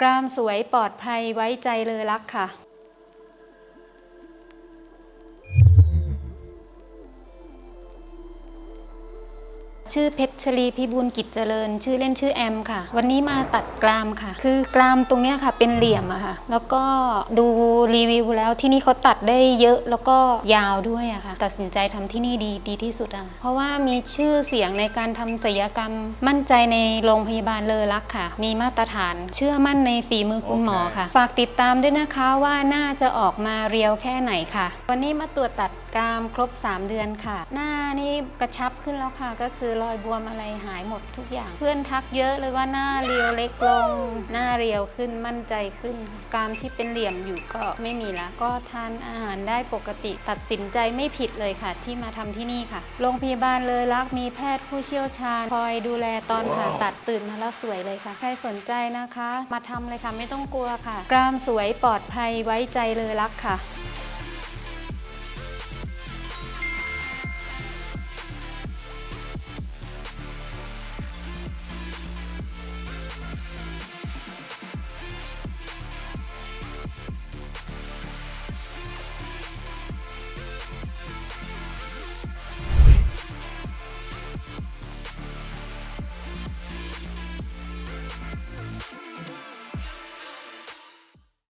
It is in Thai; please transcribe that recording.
กรามสวยปลอดภัยไว้ใจเลยรักค่ะ ชื่อเพชรชลีพิบูลกิจเจริญ ชื่อเล่นชื่อแอมค่ะ วันนี้มาตัดกรามค่ะ คือกรามตรงเนี้ยค่ะ เป็นเหลี่ยมอะค่ะ แล้วก็ดูรีวิวแล้วที่นี่เขาตัดได้เยอะแล้วก็ยาวด้วยอะค่ะ ตัดสินใจทำที่นี่ดีดีที่สุดอะเพราะว่ามีชื่อเสียงในการทำศัลยกรรม มั่นใจในโรงพยาบาลเลอรักค่ะ มีมาตรฐาน เชื่อมั่นในฝีมือคุณหมอค่ะ ฝากติดตามด้วยนะคะว่าน่าจะออกมาเรียวแค่ไหนค่ะ วันนี้มาตรวจตัดกรามครบ 3 เดือนค่ะ หน้านี่กระชับขึ้นแล้วค่ะก็คือรอยบวมอะไรหายหมดทุกอย่าง เพื่อนทักเยอะเลยว่าหน้าเรียวเล็กลง หน้าเรียวขึ้นมั่นใจขึ้นกรามที่เป็นเหลี่ยมอยู่ก็ไม่มีละก็ทานอาหารได้ปกติ ตัดสินใจไม่ผิดเลยค่ะ ที่มาทำที่นี่ค่ะ โรงพยาบาลเลยรักมีแพทย์ผู้เชี่ยวชาญคอยดูแลตอนผ่าตัดตื่นมาแล้วสวยเลยค่ะ ใครสนใจนะคะ มาทำเลยค่ะไม่ต้องกลัวค่ะ กรามสวยปลอดภัยไว้ใจเลยรักค่ะ